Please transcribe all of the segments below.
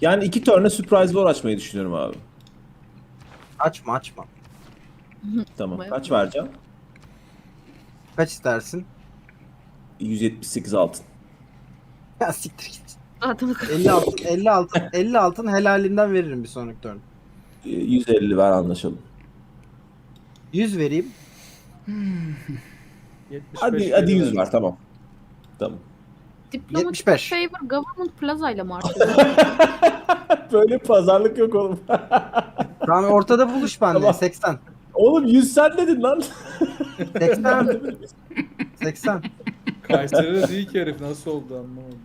Yani iki turna surprise war açmayı düşünüyorum abi. Açma açma. Tamam. Bayağı. Kaç vereceğim? Kaç istersin? 178 altın. Ya siktir git. Adamı 50 altın, 50 altın, 50 altın helalinden veririm bir sonraki turn. Ee, 150 ver anlaşalım. 100 vereyim. 75 Hadi hadi 100 veriyorum. ver tamam. Tamam. Diplomatik 75. favor government plaza ile mi? Böyle pazarlık yok oğlum. Tamam ortada buluş bende. Tamam. 80. oğlum 100 sen dedin lan. 80. 80. Kayseri'de değil ki herif nasıl oldu anlamadım.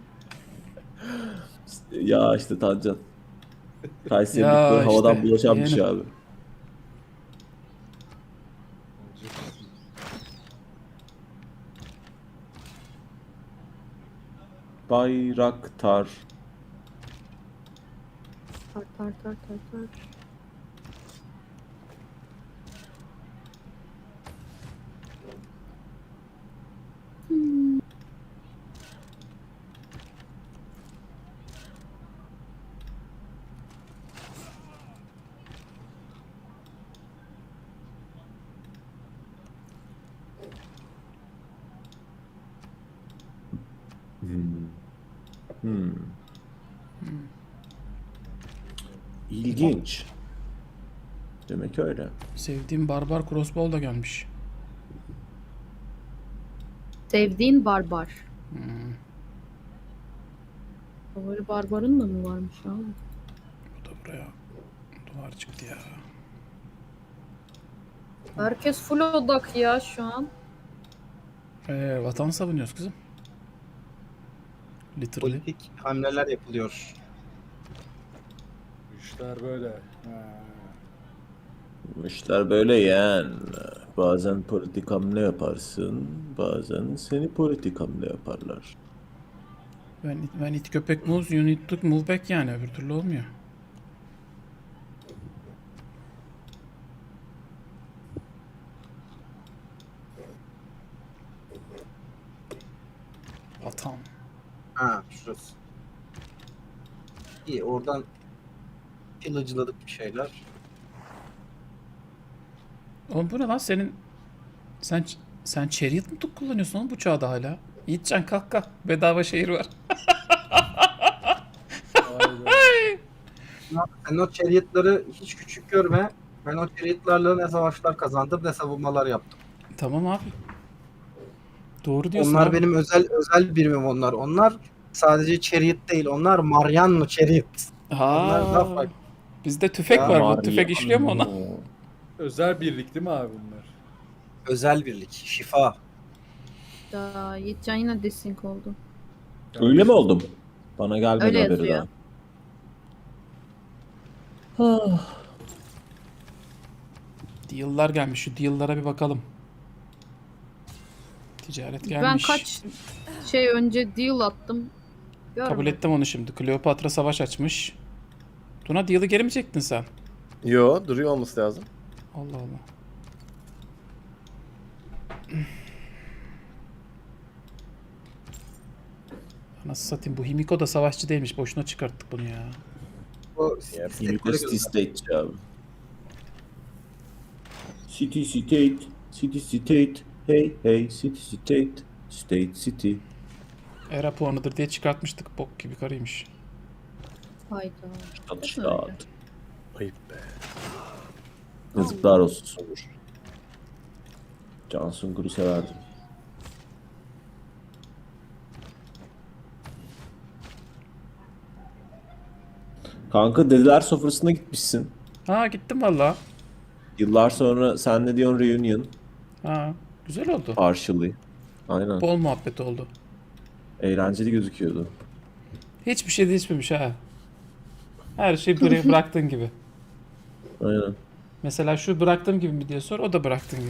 ya işte Tancan. Kayseri'lik Ya böyle havadan işte, bulaşan bir şey abi. Bayraktar. tar tar tar tar tar. Hmm. İlginç. Demek öyle. Sevdiğim barbar crossbow da gelmiş. Sevdiğin barbar. Hmm. Favori barbarın da mı varmış abi? Bu da buraya. Duvar çıktı ya. Herkes full odak ya şu an. Ee, vatan savunuyoruz kızım. Literally. Politik hamleler yapılıyor. İşler böyle. Ha. Bu İşler böyle yani. Bazen politik hamle yaparsın, bazen seni politik hamle yaparlar. Ben, ben it köpek moves, you need to move back yani. Öbür türlü olmuyor. Vatan. Ha şurası. İyi oradan pillageladık bir şeyler. Oğlum bu ne lan senin... Sen sen chariot mu kullanıyorsun oğlum bu çağda hala? Yiğitcan kalk kalk. Bedava şehir var. Sen o chariotları hiç küçük görme. Ben o chariotlarla ne savaşlar kazandım ne savunmalar yaptım. Tamam abi. Doğru diyorsun onlar abi. benim özel özel birimim onlar. Onlar sadece chariot değil. Onlar Mariano chariot. Onlar daha Ha. farklı. Bizde tüfek Ya var. Bu tüfek işliyor mu ona? Özel birlik değil mi abi bunlar? Özel birlik. Şifa. Da Yiğitcan yine desync oldu. Öyle mi oldum? Bana gelmedi Öyle haberi yazıyor. daha. Deal'lar gelmiş. Şu deal'lara bir bakalım. Ticaret gelmiş. Ben kaç şey önce deal attım. Görmedim. Kabul ettim onu şimdi. Kleopatra savaş açmış. Tuna deal'ı geri mi çektin sen? Yo duruyor olması lazım. Allah Allah. Nasıl satayım bu Himiko da savaşçı değilmiş. Boşuna çıkarttık bunu ya. O Yep. Himiko City State abi. City State, City State, hey hey City State, State City. Era puanıdır diye çıkartmıştık. Bok gibi karıymış. Hayda. Stadtstaat. Ayıp be. Yazıklar olsun Sonur. Can Sungur'u severdim. Kanka dediler sofrasına gitmişsin. Ha gittim valla. Yıllar sonra sen ne diyorsun reunion Ha güzel oldu. partially. Aynen. Bol muhabbet oldu. Eğlenceli gözüküyordu. Hiçbir şey değişmemiş ha. Her şey bıra- bıraktığın gibi. Aynen. Mesela şu bıraktığım gibi mi diye sor, o da bıraktığın gibi.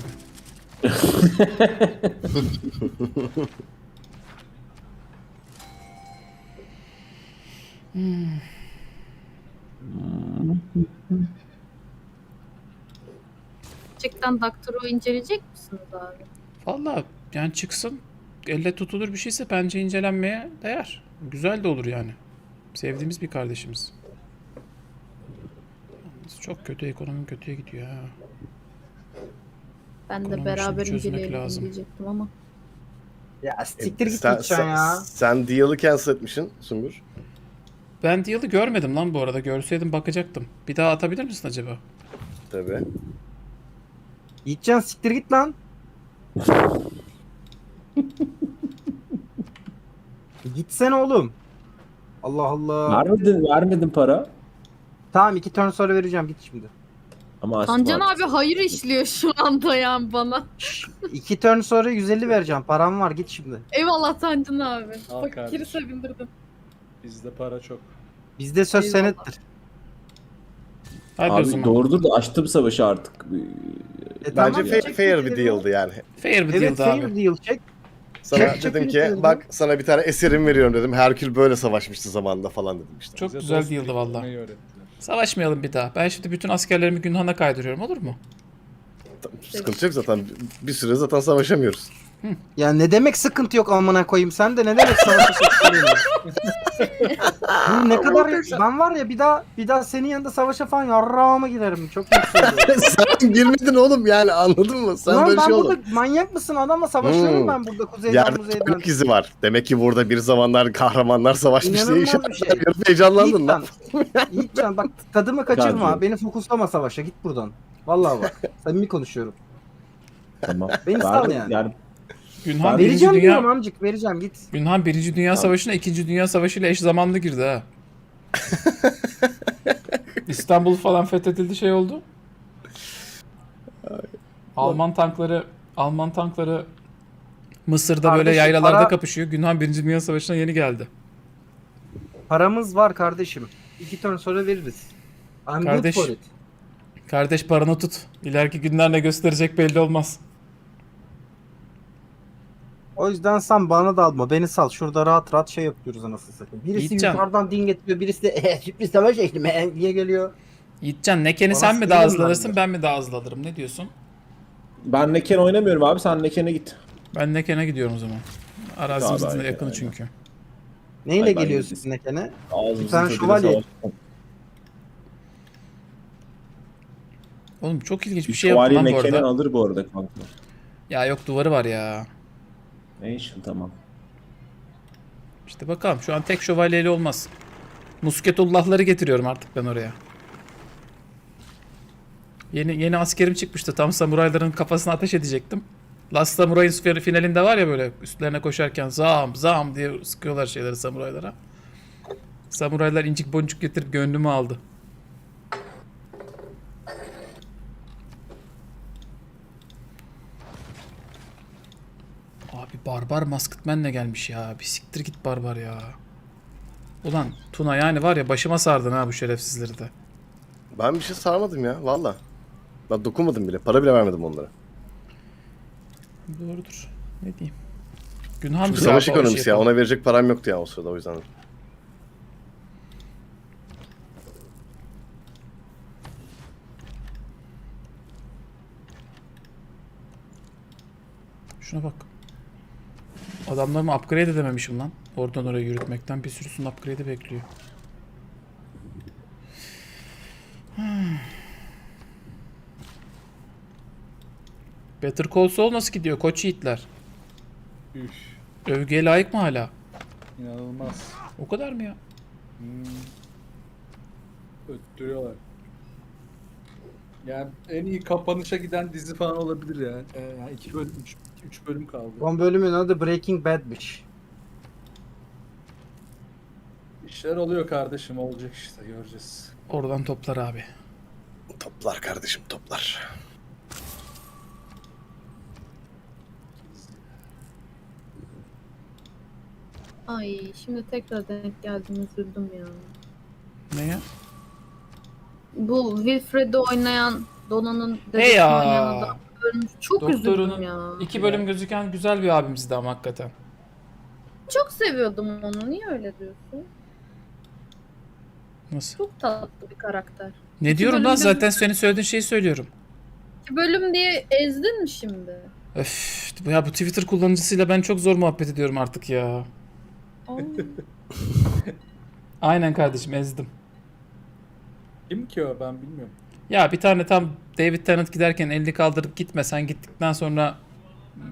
Gerçekten Doctor'u inceleyecek misiniz abi? Valla yani çıksın, elle tutulur bir şeyse bence incelenmeye değer. Güzel de olur yani. Sevdiğimiz bir kardeşimiz. Çok kötü ekonomi kötüye gidiyor ha. Ben de Bunun beraber işini çözmek inceleyelim lazım. diyecektim ama. Ya siktir git sen, gideceksin sen, ya. sen deal'ı cancel etmişsin Sungur. Ben deal'ı görmedim lan bu arada. Görseydim bakacaktım. Bir daha atabilir misin acaba? Tabii. Gideceksin siktir git lan. Gitsene oğlum. Allah Allah. Vermedin, vermedin para. Tamam iki turn sonra vereceğim git şimdi. Ama Tancan asma. abi hayır işliyor şu anda yani bana. İki turn sonra 150 vereceğim. Param var git şimdi. Eyvallah Tancan abi. Al kardeşim. sevindirdin. Bizde para çok. Bizde söz Eyvallah. senettir. Hadi o Abi zaman. doğrudur da açtım savaşı artık. E, Bence tamam, fair, fair bir deal'dı yani. Fair bir Evet deal'dı fair abi. deal çek. Sana dedim ki bak sana bir tane eserim veriyorum dedim. Herkül böyle savaşmıştı zamanında falan dedim işte. Çok Bize güzel dost deal'dı valla. öğrettiler. Savaşmayalım bir daha. Ben şimdi bütün askerlerimi Günhan'a kaydırıyorum olur mu? Sıkıntı yok zaten. Bir süre zaten savaşamıyoruz. Ya ne demek sıkıntı yok amına koyayım sen de ne demek savaşa ne kadar ben var ya bir daha bir daha senin yanında savaşa falan yarrağıma giderim çok mutluyum. Sen girmedin oğlum yani anladın mı? Sen Lan böyle ben şey burada olur. manyak mısın adamla savaşıyorum Hmm. ben burada kuzeyden Yerde kuzeyden. toprak izi var. Demek ki burada bir zamanlar kahramanlar savaşmış diye İnanılmaz bir şey. heyecanlandın lan. Yiğitcan, bak tadımı kaçırma. Cancığım. Beni fokuslama savaşa git buradan. Vallahi bak. Samimi konuşuyorum. Tamam. Beni sal yani. Günhan Birinci Vereceğim Dünya diyorum amcık vereceğim git. Günhan Birinci Dünya Tamam. Savaşı'na İkinci Dünya Savaşı ile eş zamanlı girdi ha. İstanbul falan fethedildi şey oldu. Alman tankları Alman tankları Mısır'da böyle Kardeşim, yaylalarda para- kapışıyor. Günhan Birinci Dünya Savaşı'na yeni geldi. Paramız var kardeşim. İki ton sonra veririz. I'm Kardeş. good for it. Kardeş paranı tut. İleriki günler ne gösterecek belli olmaz. O yüzden sen bana da alma. Beni sal. Şurada rahat rahat şey yapıyoruz anasını satayım. Birisi Yiğitcan. yukarıdan din getiriyor. Birisi de eh, sürpriz savaş eşlim eh, diye geliyor. Yiğitcan Neken'i Bana sen mi daha ben hızlanırsın ben mi daha hızlı alırım? Ne diyorsun? ben Neken oynamıyorum abi sen Neken'e git. Ben Neken'e gidiyorum o zaman. Arazimizin Tabii, de yakını aynen. çünkü. Neyle Ay, ben geliyorsun gideceğim. Nekene? Ağzımızın Bir tane tadıyla şövalye. savaş- Oğlum çok ilginç bir şey yaptı Şövalye lan bu Neken'in arada. alır bu arada kanka. Ya yok duvarı var ya. Nation tamam. İşte bakalım şu an tek şövalyeli olmaz. Musketullahları getiriyorum artık ben oraya. Yeni yeni askerim çıkmıştı. Tam samurayların kafasına ateş edecektim. Last Samurai'ın fi- finalinde var ya böyle üstlerine koşarken zam zam diye sıkıyorlar şeyleri samuraylara. Samuraylar incik boncuk getirip gönlümü aldı. Abi barbar masketmenle gelmiş ya. Bir siktir git barbar ya. Ulan Tuna yani var ya başıma sardın ha bu şerefsizleri de. Ben bir şey sarmadım ya valla. Ben dokunmadım bile. Para bile vermedim onlara. Doğrudur. Ne diyeyim. Günhan Çünkü savaş ekonomisi ya. yapalım. Ona verecek param yoktu ya o sırada o yüzden. Şuna bak. Adamlarımı upgrade edememişim lan. Oradan oraya yürütmekten bir sürüsünün upgrade'i bekliyor. Hmm. Better Call Saul nasıl gidiyor koç yiğitler? Üf. Övgüye layık mı hala? İnanılmaz. O kadar mı ya? Hmm. Öttürüyorlar. Yani en iyi kapanışa giden dizi falan olabilir ya. Ee, yani iki bölüm, üç, üç bölüm kaldı. Son bölümün adı Breaking Bad'miş. İşler oluyor kardeşim olacak işte göreceğiz. Oradan toplar abi. Toplar kardeşim toplar. Ay şimdi tekrar denk geldim üzüldüm ya. Ne ya? Bu Wilfred'i oynayan Dona'nın Hey dedesini oynayan ya. adam ölmüş. Çok üzüldüm Doktorunun ya. iki bölüm gözüken güzel bir abimizdi ama hakikaten. Çok seviyordum onu. Niye öyle diyorsun? Nasıl? Çok tatlı bir karakter. Ne diyorum lan bölüm gözü- zaten senin söylediğin şeyi söylüyorum. İki bölüm diye ezdin mi şimdi? Öf, ya bu Twitter kullanıcısıyla ben çok zor muhabbet ediyorum artık ya. Aa, Aynen kardeşim ezdim. Kim ki o ben bilmiyorum. Ya bir tane tam David Tennant giderken elini kaldırıp gitme sen gittikten sonra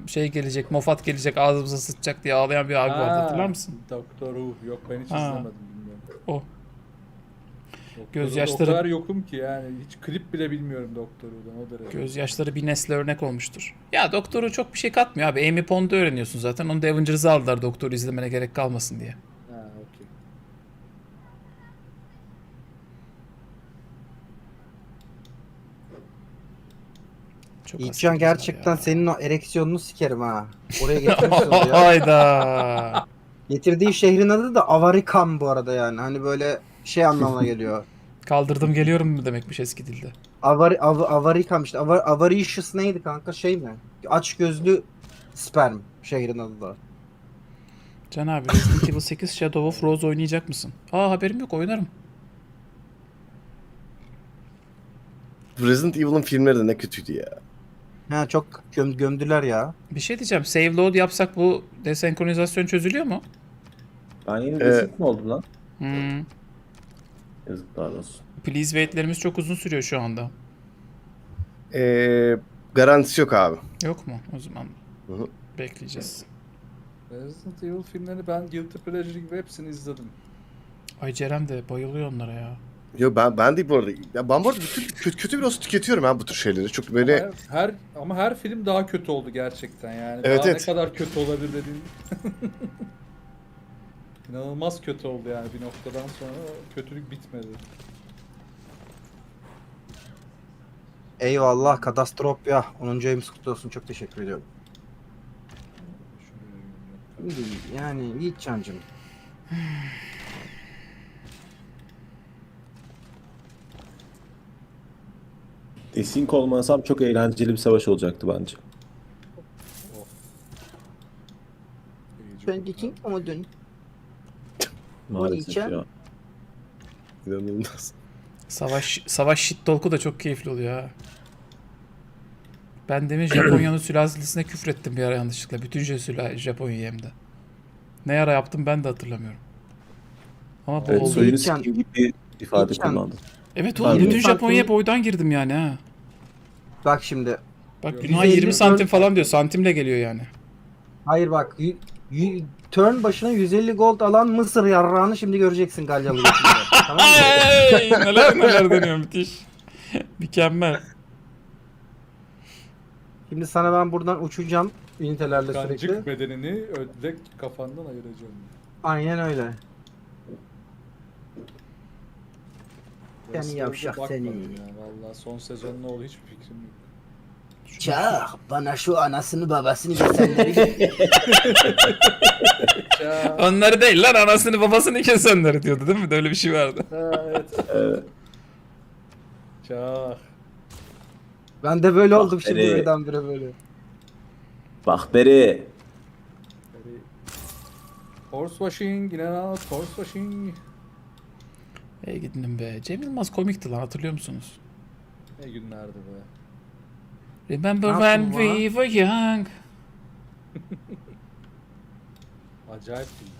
şey gelecek, Moffat gelecek ağzımıza sıçacak diye ağlayan bir abi vardı Ha, hatırlar mısın? Doktor Who. Yok ben hiç Ha. izlemedim bilmiyorum. O. Doktor- Gözyaşları- O kadar yokum ki yani hiç klip bile bilmiyorum Doktor Who'dan o derece. Gözyaşları bir nesle örnek olmuştur. Ya doktoru çok bir şey katmıyor abi. Amy Pond'u öğreniyorsun zaten. Onu da Avengers'ı aldılar doktoru izlemene gerek kalmasın diye. Ha okey. Çok var gerçekten ya. senin o ereksiyonunu sikerim ha. Oraya getirmişsin ya. Hayda. Getirdiği şehrin adı da Avarikam bu arada yani. Hani böyle şey anlamına geliyor. Kaldırdım geliyorum mu demekmiş eski dilde. Avari, av, avarikam işte. Avar, avaricious neydi kanka şey mi? Aç gözlü sperm şehrin adı da. Can abi Resident Evil 8 Shadow of Rose oynayacak mısın? Aa haberim yok oynarım. Resident Evil'ın filmleri de ne kötüydü ya. Ha çok göm, gömdüler ya. Bir şey diyeceğim. Save load yapsak bu desenkronizasyon çözülüyor mu? Ben yine Ee, mi oldum lan? Hmm. Yazıklar olsun. Please wait'lerimiz çok uzun sürüyor şu anda. Ee, garantisi yok abi. Yok mu? O zaman Hı hı. bekleyeceğiz. Resident Evil filmlerini ben Guilty Pleasure gibi hepsini izledim. Ay Ceren de bayılıyor onlara ya. Yo ben ben değil bu arada. Ya ben bu arada bütün kötü, kötü bir olsa tüketiyorum ha bu tür şeyleri. Çok böyle Her, her ama her film daha kötü oldu gerçekten yani. Evet, daha evet. ne kadar kötü olabilir dediğin. İnanılmaz kötü oldu yani bir noktadan sonra o kötülük bitmedi. Eyvallah Katastrofya. 10. ayımız kutlu olsun. Çok teşekkür ediyorum. Yani Yiğitcan'cım. Desync olmasam çok eğlenceli bir savaş olacaktı bence. Ben geçeyim ama dön. Maalesef ya. inanılmaz. Savaş savaş shit talk'u da çok keyifli oluyor ha. Ben demin Japonya'nın sülalesine küfrettim bir ara yanlışlıkla. Bütün süla Japonya'yı hem de. Ne ara yaptım ben de hatırlamıyorum. Ama bu Evet, oldu. soyunu sikim gibi bir ifade kullandım. Evet oğlum bütün Japonya'ya boydan girdim yani ha. Bak şimdi. Bak günah 150 20 santim falan diyor. Santimle geliyor yani. Hayır bak. y- y- turn başına 150 gold alan Mısır yarrağını şimdi göreceksin Galyalı götünde. tamam mı? Ay, neler neler deniyor müthiş. Mükemmel. Şimdi sana ben buradan uçacağım ünitelerle sürekli. Kancık bedenini ödlek kafandan ayıracağım. Aynen öyle. Westworld'a yavşak bakmadım seni. Yani. Vallahi son sezon ne oldu hiçbir fikrim yok. Çak bana şu anasını babasını kesenleri Ya, Onları değil lan anasını babasını kesenleri diyordu değil mi? Öyle bir şey vardı. ha, evet. Evet. Çağ. Ben de böyle oldum şimdi beni. birdenbire böyle. Bak beri. Horse washing, in Ey gidin be. Cem Yılmaz komikti lan hatırlıyor musunuz? Ne günlerdi be. Remember Ne when yaptın we were young. Acayip günlerdi.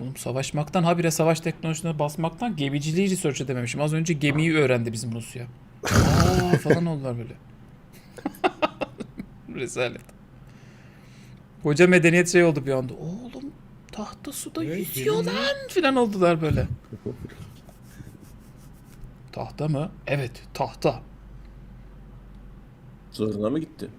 Oğlum savaşmaktan habire savaş teknolojilerine basmaktan gemiciliği research edememişim. Az önce gemiyi öğrendi bizim Rusya. Aa falan oldular böyle. Rezalet. Koca medeniyet şey oldu bir anda. Oğlum tahta suda Ne, yüzüyor gemi mi? lan filan oldular böyle. Tahta mı? Evet tahta. Zoruna mı gitti?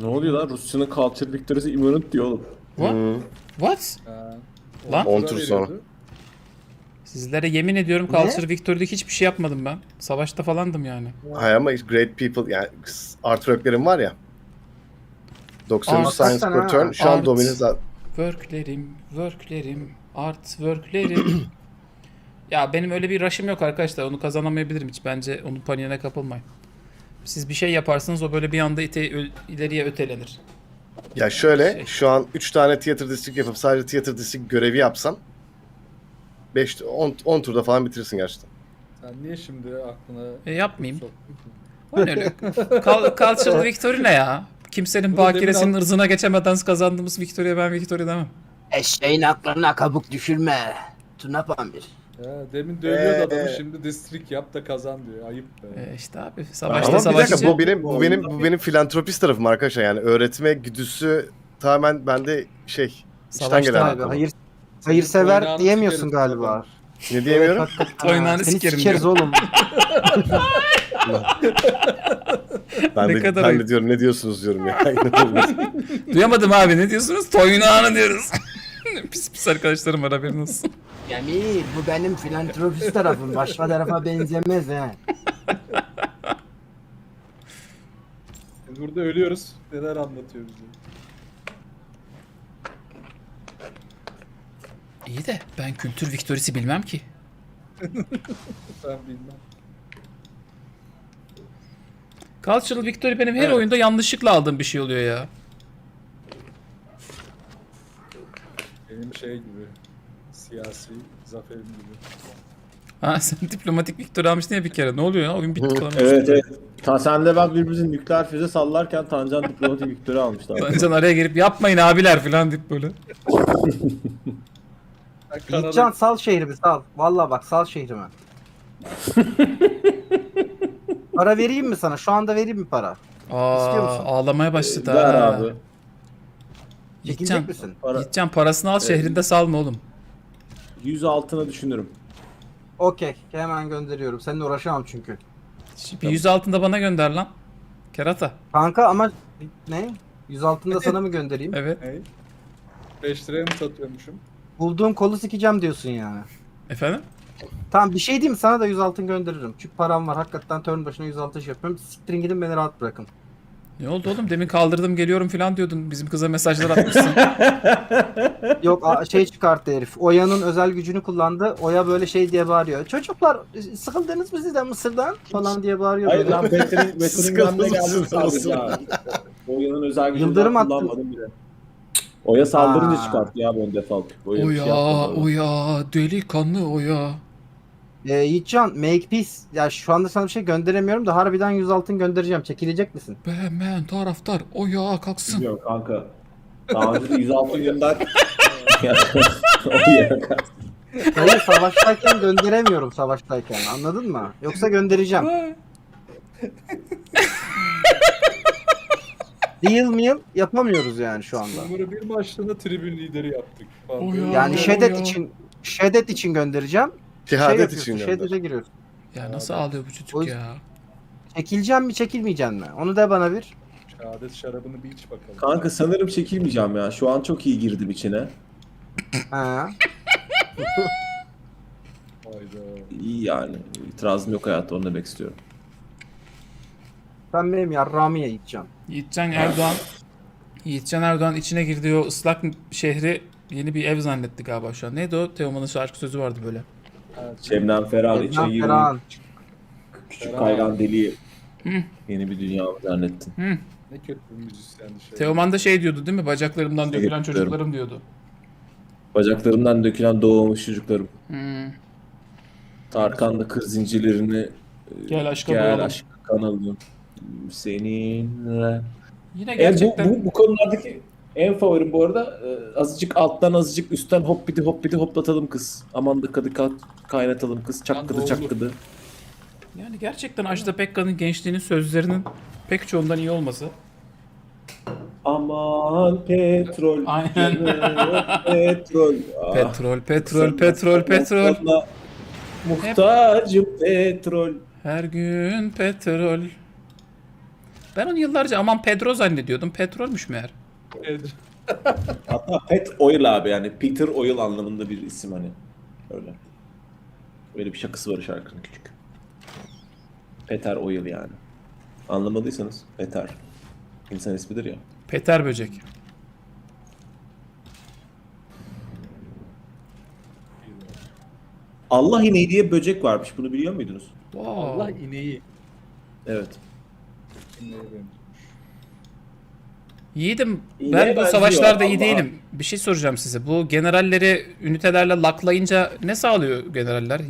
Ne oluyor lan? Rusya'nın culture victory'si immunity diyor oğlum. What? What? Ha, Lan? On tura tur sonra. Sizlere yemin ediyorum Ne? Culture Victory'de hiçbir şey yapmadım ben. Savaşta falandım yani. Hayır ama great people yani artworklerim var ya. 93 Art- Science per turn şu an Art. domine. Worklerim, worklerim, art worklerim. ya benim öyle bir rush'ım yok arkadaşlar. Onu kazanamayabilirim hiç. Bence onun paniğine kapılmayın. Siz bir şey yaparsınız o böyle bir anda ite, ileriye ötelenir. Ya şöyle Şey. şu an 3 tane theater district yapıp sadece theater district görevi yapsan 5 10 10 turda falan bitirirsin gerçekten. Sen niye şimdi aklına E, yapmayayım. soktun ki? O ne öyle? Kal Cultural Victory ne ya? Kimsenin Bunu demin bakiresinin al- ırzına geçemeden kazandığımız Victory'ye ben Victory demem. Eşeğin aklına kabuk düşürme. Tuna Pamir. Ya, demin dövüyordu Ee, adamı şimdi distrik yap da kazan diyor. Ayıp be. E işte abi Ama savaşta bir savaşçı. dakika bu benim bu benim bu benim filantropist tarafım arkadaşlar yani öğretme güdüsü tamamen bende şey içten Savaşta gelen. Abi hayır hayırsever Oynağını diyemiyorsun sikeriz galiba. Ne diyemiyorum? Oynağını Seni sikerim sikeriz oğlum. Ben Ne de, kadar ben ayıp. de diyorum ne diyorsunuz diyorum ya. Duyamadım abi ne diyorsunuz? Toynağını diyoruz. pis pis arkadaşlarım var haberin olsun. Cemil bu benim filantropist tarafım. Başka tarafa benzemez he. Biz burada ölüyoruz. Neler anlatıyor bize. İyi de ben kültür Victory'si bilmem ki. Ben bilmem. Cultural Victory benim her Evet. oyunda yanlışlıkla aldığım bir şey oluyor ya. Benim şey gibi. Siyasi zaferim gibi. Ha sen diplomatik Victory almıştın ya bir kere. Ne oluyor ya? Oyun bitti kalan. Evet evet. Ta sen de ben birbirimizin nükleer füze sallarken Tancan diplomatik Victory almışlar. Tancan araya girip yapmayın abiler falan deyip böyle. Yiğitcan sal şehrimi sal. Valla bak sal şehrimi. para vereyim mi sana? Şu anda vereyim mi para? İstiyor Aa, musun? ağlamaya başladı Ver ha. abi. Yiğitcan, misin? Para, Yiğitcan parasını al şehrinde salma oğlum. 100 altına düşünürüm. Okey. Hemen gönderiyorum. Seninle uğraşamam çünkü. Bir yüz altında bana gönder lan. Kerata. Kanka ama ne? 100 altında sana mı göndereyim? Evet. Ney? 5 liraya mı satıyormuşum? Bulduğum kolu sikeceğim diyorsun yani. Efendim? Tamam bir şey diyeyim mi? sana da 100 altın gönderirim. Çünkü param var. Hakikaten turn başına 100 altın şey yapıyorum. Siktirin gidin beni rahat bırakın. Ne oldu oğlum? Demin kaldırdım geliyorum falan diyordun. Bizim kıza mesajlar atmışsın. Yok a- şey çıkarttı herif. Oya'nın özel gücünü kullandı. Oya böyle şey diye bağırıyor. Çocuklar sıkıldınız mı sizden Mısır'dan? Falan diye bağırıyor. Hayır böyle. lan Better'in Better'in yanına geldim Sıkılsın sadece ya. Oya'nın özel gücünü Yıldırım daha attın. kullanmadım bile. Oya saldırınca Aa. çıkarttı ya ben default. Oya bir oya, şey yapmadı. oya, delikanlı oya. Ee, Yiğitcan make peace. Ya şu anda sana bir şey gönderemiyorum da harbiden 100 altın göndereceğim. Çekilecek misin? Beğenmeyen taraftar oya kalksın. Bilmiyorum kanka. Daha önce de 106 günden Oya Hayır savaştayken gönderemiyorum savaştayken. Anladın mı? Yoksa göndereceğim. Deal meal yapamıyoruz yani şu anda. Bunları bir maçta tribün lideri yaptık. Falan. O ya. Yani ya. için şedet için göndereceğim. şey Şehadet yapıyorsun. için gönder. Giriyorsun. Ya nasıl ağlıyor bu O çocuk yüzden- ya? Çekileceğim mi çekilmeyeceğim mi? Onu da bana bir. Şehadet şarabını bir iç bakalım. Kanka sanırım çekilmeyeceğim ya. Şu an çok iyi girdim içine. Ha. Hayda. İyi yani. İtirazım yok hayatta onu demek istiyorum. Sen benim yarrağımı ye Yiğitcan. Yiğitcan Erdoğan Yiğitcan Erdoğan içine girdiği o ıslak şehri yeni bir ev zannetti galiba şu an. Neydi o? Teoman'ın şarkı sözü vardı böyle. Evet. Şebnem Ferah içine. Ferah'ın. Küçük Ferah. kaygan deliği. Hı. Yeni bir dünya zannettin? Hı. Ne kötü bir müzisyendi şey. Teoman da şey diyordu değil mi? Bacaklarımdan Şey dökülen yapıyorum. çocuklarım diyordu. Bacaklarımdan dökülen doğmuş çocuklarım. Hmm. Tarkan da kır zincirlerini Gel aşka gel boğalım. aşk kanalım seninle. Yine En, bu, gerçekten bu, bu konulardaki en favorim bu arada e, azıcık alttan azıcık üstten hop biti hop biti hoplatalım kız. Aman da kadı kat kaynatalım kız. Çakkıdı çakkıdı. yani gerçekten Ajda Pekkan'ın gençliğinin sözlerinin pek çoğundan iyi olması. Aman petrol. Aynen. petrol. Ah, Petrol, petrol, petrol, petrol. Muhtacım petrol. Her gün petrol. Ben onu yıllarca aman Pedro zannediyordum. Petrolmüş meğer. Evet. Hatta Pet Oil abi yani Peter Oil anlamında bir isim hani. Öyle. Öyle bir şakası var şarkının küçük. Peter Oil yani. Anlamadıysanız Peter. İnsan ismidir ya. Peter böcek. Allah ineği diye böcek varmış. Bunu biliyor muydunuz? Wow. Allah ineği. Evet. İneğe benziyor. Yiğidim İyi ben bu benziyor, savaşlarda iyi Allah. değilim. Bir şey soracağım size. Bu generalleri ünitelerle laklayınca ne sağlıyor generaller?